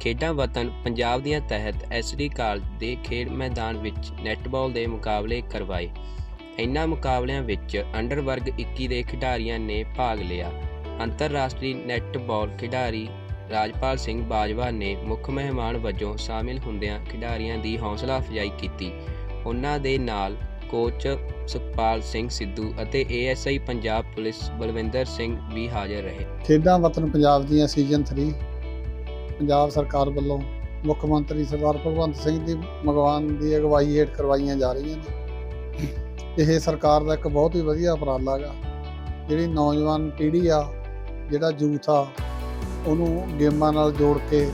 ਖੇਡਾਂ ਵਤਨ ਪੰਜਾਬ ਦੀਆਂ ਤਹਿਤ ਐਸਡੀ ਕਾਲਜ ਦੇ ਖੇਡ ਮੈਦਾਨ ਵਿੱਚ ਨੈੱਟਬਾਲ ਦੇ ਮੁਕਾਬਲੇ ਕਰਵਾਏ। ਇਨ੍ਹਾਂ ਮੁਕਾਬਲਿਆਂ ਵਿੱਚ ਅੰਡਰ ਵਰਗ 21 ਦੇ ਖਿਡਾਰੀਆਂ ਨੇ ਭਾਗ ਲਿਆ। ਅੰਤਰਰਾਸ਼ਟਰੀ ਨੈੱਟਬਾਲ ਖਿਡਾਰੀ ਰਾਜਪਾਲ ਸਿੰਘ ਬਾਜਵਾ ਨੇ ਮੁੱਖ ਮਹਿਮਾਨ ਵਜੋਂ ਸ਼ਾਮਿਲ ਹੁੰਦਿਆਂ ਖਿਡਾਰੀਆਂ ਦੀ ਹੌਸਲਾ ਅਫਜ਼ਾਈ ਕੀਤੀ। ਉਹਨਾਂ ਦੇ ਨਾਲ ਕੋਚ ਸੁਖਪਾਲ ਸਿੰਘ ਸਿੱਧੂ ਅਤੇ ਏਐਸਆਈ ਪੰਜਾਬ ਪੁਲਿਸ ਬਲਵਿੰਦਰ ਸਿੰਘ ਵੀ ਹਾਜ਼ਰ ਰਹੇ। ਖੇਡਾਂ ਵਤਨ ਪੰਜਾਬ ਦੀਆਂ ਸੀਜ਼ਨ 3 ਪੰਜਾਬ ਸਰਕਾਰ ਵੱਲੋਂ ਮੁੱਖ ਮੰਤਰੀ ਸਰਦਾਰ ਭਗਵੰਤ ਸਿੰਘ ਦੀ ਮਗਵਾਨ ਦੀ ਅਗਵਾਈ ਹੇਠ ਕਰਵਾਈਆਂ ਜਾ ਰਹੀਆਂ ਨੇ। ਇਹ ਸਰਕਾਰ ਦਾ ਇੱਕ ਬਹੁਤ ਹੀ ਵਧੀਆ ਉਪਰਾਲਾ ਗਾ ਜਿਹੜੀ ਨੌਜਵਾਨ ਪੀੜ੍ਹੀ ਆ, ਜਿਹੜਾ ਯੂਥ ਆ, ਉਹਨੂੰ ਗੇਮਾਂ ਨਾਲ ਜੋੜ ਕੇ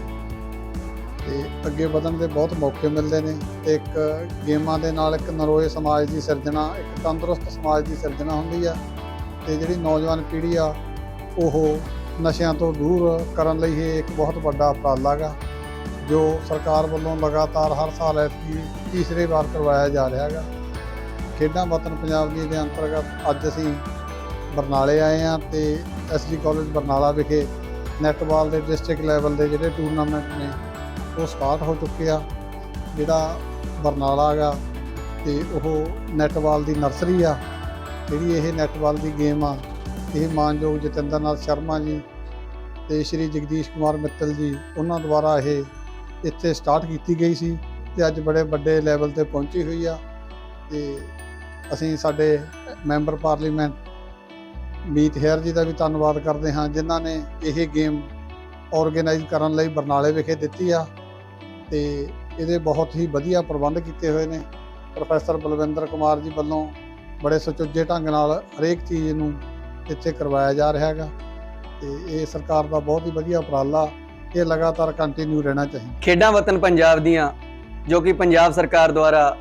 ਤੇ ਅੱਗੇ ਵਧਣ ਦੇ ਬਹੁਤ ਮੌਕੇ ਮਿਲਦੇ ਨੇ ਤੇ ਇੱਕ ਗੇਮਾਂ ਦੇ ਨਾਲ ਇੱਕ ਨਰੋਏ ਸਮਾਜ ਦੀ ਸਿਰਜਣਾ, ਇੱਕ ਤੰਦਰੁਸਤ ਸਮਾਜ ਦੀ ਸਿਰਜਣਾ ਹੁੰਦੀ ਆ ਤੇ ਜਿਹੜੀ ਨੌਜਵਾਨ ਪੀੜ੍ਹੀ ਆ, ਉਹ ਨਸ਼ਿਆਂ ਤੋਂ ਦੂਰ ਕਰਨ ਲਈ ਇਹ ਇੱਕ ਬਹੁਤ ਵੱਡਾ ਉਪਰਾਲਾ ਗਾ ਜੋ ਸਰਕਾਰ ਵੱਲੋਂ ਲਗਾਤਾਰ ਹਰ ਸਾਲ ਐਤਕੀ ਤੀਸਰੇ ਵਾਰ ਕਰਵਾਇਆ ਜਾ ਰਿਹਾ ਗਾ ਖੇਡਾਂ ਵਤਨ ਪੰਜਾਬ ਦੀ ਦੇ ਅੰਤਰਗਤ ਅੱਜ ਅਸੀਂ ਬਰਨਾਲੇ ਆਏ ਹਾਂ ਤੇ ਐਸਡੀ ਕਾਲਜ ਬਰਨਾਲਾ ਵਿਖੇ ਨੈਟਬਾਲ ਦੇ ਡਿਸਟ੍ਰਿਕਟ ਲੈਵਲ ਦੇ ਜਿਹੜੇ ਟੂਰਨਾਮੈਂਟ ਨੇ, ਉਹ ਸਟਾਰਟ ਹੋ ਚੁੱਕੇ ਆ। ਜਿਹੜਾ ਬਰਨਾਲਾ ਗਾ ਤੇ ਉਹ ਨੈਟਬਾਲ ਦੀ ਨਰਸਰੀ ਆ, ਜਿਹੜੀ ਇਹ ਨੈਟਬਾਲ ਦੀ ਗੇਮ ਆ ਇਹ ਮਾਨਯੋਗ ਜਤਿੰਦਰ ਨਾਥ ਸ਼ਰਮਾ ਜੀ ਤੇ ਸ਼੍ਰੀ ਜਗਦੀਸ਼ ਕੁਮਾਰ ਮਿੱਤਲ ਜੀ, ਉਹਨਾਂ ਦੁਆਰਾ ਇਹ ਇੱਥੇ ਸਟਾਰਟ ਕੀਤੀ ਗਈ ਸੀ ਤੇ ਅੱਜ ਬੜੇ ਵੱਡੇ ਲੈਵਲ ਤੇ ਪਹੁੰਚੀ ਹੋਈ ਆ ਤੇ ਅਸੀਂ ਸਾਡੇ ਮੈਂਬਰ ਪਾਰਲੀਮੈਂਟ ਮੀਤ ਹੈਰ ਜੀ ਦਾ ਵੀ ਧੰਨਵਾਦ ਕਰਦੇ ਹਾਂ, ਜਿਨ੍ਹਾਂ ਨੇ ਇਹ ਗੇਮ ਆਰਗੇਨਾਈਜ਼ ਕਰਨ ਲਈ ਬਰਨਾਲੇ ਵਿਖੇ ਦਿੱਤੀ ਆ ਤੇ ਇਹਦੇ ਬਹੁਤ ਹੀ ਵਧੀਆ ਪ੍ਰਬੰਧ ਕੀਤੇ ਹੋਏ ਨੇ। ਪ੍ਰੋਫੈਸਰ ਬਲਵਿੰਦਰ ਕੁਮਾਰ ਜੀ ਵੱਲੋਂ ਬੜੇ ਸੁਚੱਜੇ ਢੰਗ ਨਾਲ ਹਰੇਕ ਚੀਜ਼ ਨੂੰ ਇੱਥੇ ਕਰਵਾਇਆ ਜਾ ਰਿਹਾ ਹੈਗਾ। ਤੇ ਇਹ ਸਰਕਾਰ ਦਾ ਬਹੁਤ ਹੀ ਵਧੀਆ ਉਪਰਾਲਾ, ਇਹ ਲਗਾਤਾਰ ਕੰਟੀਨਿਊ ਰਹਿਣਾ ਚਾਹੀਦਾ। ਖੇਡਾਂ ਵਤਨ ਪੰਜਾਬ ਦੀਆਂ, ਜੋ ਕਿ ਪੰਜਾਬ ਸਰਕਾਰ ਦੁਆਰਾ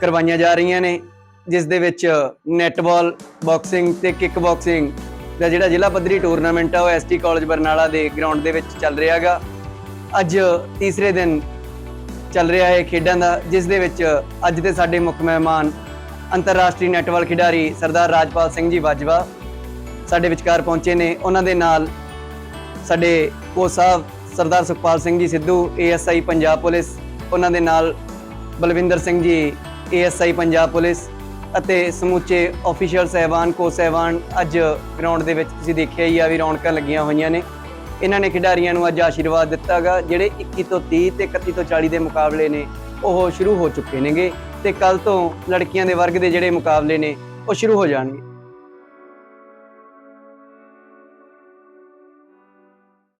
ਕਰਵਾਈਆਂ ਜਾ ਰਹੀਆਂ ਨੇ, ਜਿਸ ਦੇ ਵਿੱਚ ਨੈਟਬਾਲ ਬਾਕਸਿੰਗ ਤੇ ਕਿੱਕ ਬਾਕਸਿੰਗ ਦਾ ਜਿਹੜਾ ਜ਼ਿਲ੍ਹਾ ਪੱਧਰੀ ਟੂਰਨਾਮੈਂਟ ਆ, ਉਹ ਐਸਟੀ ਕਾਲਜ ਬਰਨਾਲਾ ਦੇ ਗਰਾਊਂਡ ਦੇ ਵਿੱਚ ਚੱਲ ਰਿਹਾ ਹੈਗਾ। ਅੱਜ ਤੀਸਰੇ ਦਿਨ ਚੱਲ ਰਿਹਾ ਹੈ ਖੇਡਾਂ ਦਾ, ਜਿਸ ਦੇ ਵਿੱਚ ਅੱਜ ਦੇ ਸਾਡੇ ਮੁੱਖ ਮਹਿਮਾਨ ਅੰਤਰਰਾਸ਼ਟਰੀ ਨੈਟਬਾਲ ਖਿਡਾਰੀ ਸਰਦਾਰ ਰਾਜਪਾਲ ਸਿੰਘ ਜੀ ਬਾਜਵਾ ਸਾਡੇ ਵਿਚਕਾਰ ਪਹੁੰਚੇ ਨੇ। ਉਹਨਾਂ ਦੇ ਨਾਲ ਸਾਡੇ ਕੋਚ ਸਾਹਿਬ ਸਰਦਾਰ ਸੁਖਪਾਲ ਸਿੰਘ ਜੀ ਸਿੱਧੂ ਏਐਸਆਈ ਪੰਜਾਬ ਪੁਲਿਸ, ਉਹਨਾਂ ਦੇ ਨਾਲ ਬਲਵਿੰਦਰ ਸਿੰਘ ਜੀ ਏਐਸਆਈ ਪੰਜਾਬ ਪੁਲਿਸ ਅਤੇ ਸਮੁੱਚੇ ਆਫੀਸ਼ੀਅਲ ਸਹਿਬਾਨ ਕੋ ਸਹਿਬਾਨ ਅੱਜ ਗਰਾਊਂਡ ਦੇ ਵਿੱਚ ਤੁਸੀਂ ਦੇਖਿਆ ਹੀ ਆ ਵੀ ਰੌਣਕਾਂ ਲੱਗੀਆਂ ਹੋਈਆਂ ਨੇ। ਇਹਨਾਂ ਨੇ ਖਿਡਾਰੀਆਂ ਨੂੰ ਅੱਜ ਆਸ਼ੀਰਵਾਦ ਦਿੱਤਾਗਾ, ਜਿਹੜੇ 21 ਤੋਂ 30 ਤੇ 31 ਤੋਂ 40 ਦੇ ਮੁਕਾਬਲੇ ਨੇ, ਉਹ ਸ਼ੁਰੂ ਹੋ ਚੁੱਕੇ ਨੇਗੇ। ਤੇ ਕੱਲ ਤੋਂ ਲੜਕੀਆਂ ਦੇ ਵਰਗ ਦੇ ਜਿਹੜੇ ਮੁਕਾਬਲੇ ਨੇ ਉਹ ਸ਼ੁਰੂ ਹੋ ਜਾਣਗੇ।